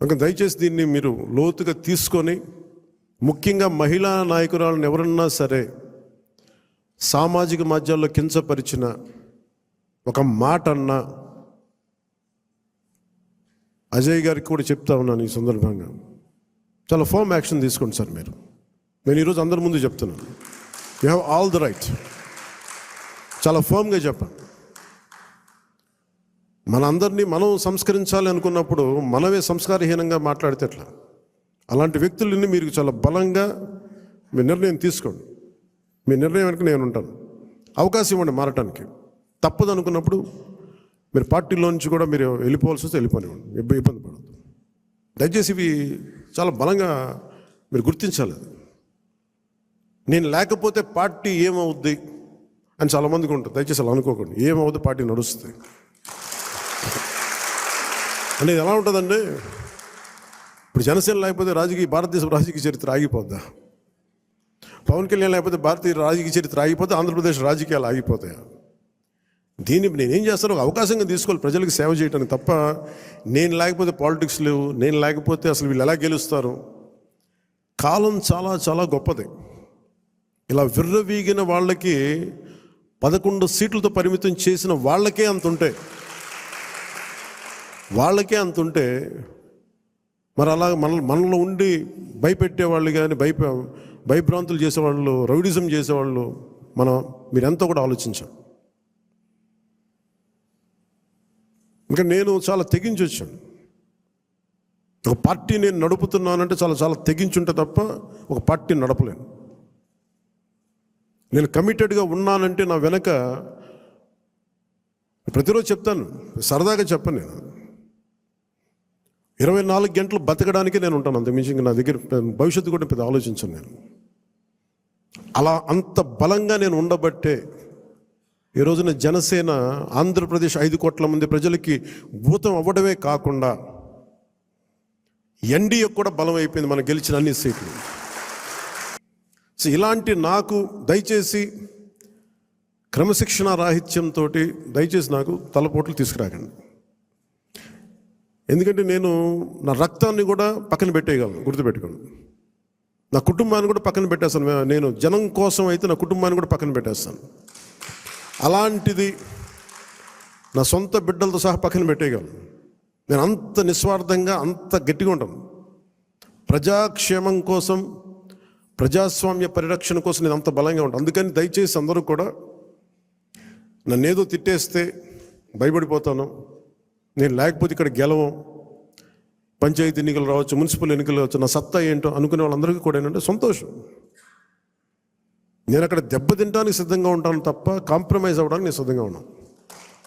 కనుక దయచేసి దీన్ని మీరు లోతుగా తీసుకొని ముఖ్యంగా మహిళా నాయకురాలను ఎవరన్నా సరే సామాజిక మాధ్యాల్లో కించపరిచిన ఒక మాట అన్నా అజయ్ గారికి కూడా చెప్తా ఉన్నాను ఈ సందర్భంగా. చాలా ఫామ్ యాక్షన్ తీసుకోండి సార్ మీరు. నేను ఈరోజు అందరి ముందు చెప్తున్నాను. You have all the right చాలా ఫామ్గా చెప్పండి. మనందరినీ మనం సంస్కరించాలి అనుకున్నప్పుడు మనమే సంస్కారహీనంగా మాట్లాడితే ఎట్లా? అలాంటి వ్యక్తులని మీరు చాలా బలంగా మీ నిర్ణయం తీసుకోండి. మీ నిర్ణయం వెనక నేను ఉంటాను. అవకాశం ఇవ్వండి మారటానికి. తప్పదు అనుకున్నప్పుడు మీరు పార్టీలో నుంచి కూడా మీరు వెళ్ళిపోవాల్సి వస్తే వెళ్ళిపోనివ్వండి ఇబ్బంది పడద్దు దయచేసి ఇవి చాలా బలంగా మీరు గుర్తించాలి అది. నేను లేకపోతే పార్టీ ఏమవుద్ది అని చాలామందికి ఉంటుంది. దయచేసి అలా అనుకోకండి. ఏమవుద్ది పార్టీ నడుస్తుంది. అనేది ఎలా ఉంటుందండి? ఇప్పుడు జనసేన లేకపోతే రాజకీయ భారతదేశ రాజకీయ చరిత్ర ఆగిపోద్దా? పవన్ కళ్యాణ్ లేకపోతే భారతీయ రాజకీయ చరిత్ర ఆగిపోతే ఆంధ్రప్రదేశ్ రాజకీయాలు ఆగిపోతాయా? దీన్ని నేనేం చేస్తాను? ఒక అవకాశంగా తీసుకోవాలి ప్రజలకు సేవ చేయడానికి తప్ప నేను లేకపోతే పాలిటిక్స్ లేవు నేను లేకపోతే అసలు వీళ్ళు ఎలా గెలుస్తారు? కాలం చాలా చాలా గొప్పది. ఇలా విర్రవీగిన వాళ్ళకి పదకొండు సీట్లతో పరిమితం చేసిన వాళ్ళకే అంత ఉంటాయి వాళ్ళకే అంత ఉంటే మరి అలా మన మనలో ఉండి భయపెట్టేవాళ్ళు కానీ భయప భయభ్రాంతులు చేసేవాళ్ళు రౌడిజం చేసేవాళ్ళు మనం మీరెంతో కూడా ఆలోచించాం. ఇంకా నేను చాలా తెగించి వచ్చాను. ఒక పార్టీ నేను నడుపుతున్నానంటే చాలా చాలా తెగించుంటే తప్ప ఒక పార్టీ నడపలేను. నేను కమిటెడ్గా ఉన్నానంటే నా వెనక ప్రతిరోజు చెప్తాను సరదాగా చెప్పను నేను. ఇరవై నాలుగు గంటలు బతకడానికి నేను ఉంటాను అంతకుమించి ఇంకా నా దగ్గర భవిష్యత్తు కూడా పెద్ద ఆలోచించను నేను. అలా అంత బలంగా నేను ఉండబట్టే ఈ రోజున జనసేన ఆంధ్రప్రదేశ్ ఐదు కోట్ల మంది ప్రజలకి భూతం అవ్వడమే కాకుండా ఎన్డీఏ కూడా బలం అయిపోయింది మనం గెలిచిన అన్ని సీట్లు. సో ఇలాంటి నాకు దయచేసి క్రమశిక్షణ రాహిత్యంతో దయచేసి నాకు తలపోట్లు తీసుకురాకండి ఎందుకంటే నేను నా రక్తాన్ని కూడా పక్కన పెట్టేయగలను గుర్తుపెట్టుకోను నా కుటుంబాన్ని కూడా పక్కన పెట్టేస్తాను. నేను జనం కోసం అయితే నా కుటుంబాన్ని కూడా పక్కన పెట్టేస్తాను. అలాంటిది నా సొంత బిడ్డలతో సహా పక్కన పెట్టేయగలను. నేను అంత నిస్వార్థంగా అంత గట్టిగా ఉంటాను. ప్రజాక్షేమం కోసం ప్రజాస్వామ్య పరిరక్షణ కోసం నేను అంత బలంగా ఉంటాను. అందుకని దయచేసి అందరూ కూడా నన్ను ఏదో తిట్టేస్తే భయపడిపోతాను. నేను లేకపోతే ఇక్కడ గెలవం. పంచాయతీ ఎన్నికలు రావచ్చు మున్సిపల్ ఎన్నికలు రావచ్చు నా సత్తా ఏంటో అనుకునే వాళ్ళందరికీ కూడా ఏంటంటే సంతోషం. నేను అక్కడ దెబ్బతింటానికి సిద్ధంగా ఉంటాను తప్ప కాంప్రమైజ్ అవ్వడానికి నేను సిద్ధంగా ఉన్నాను.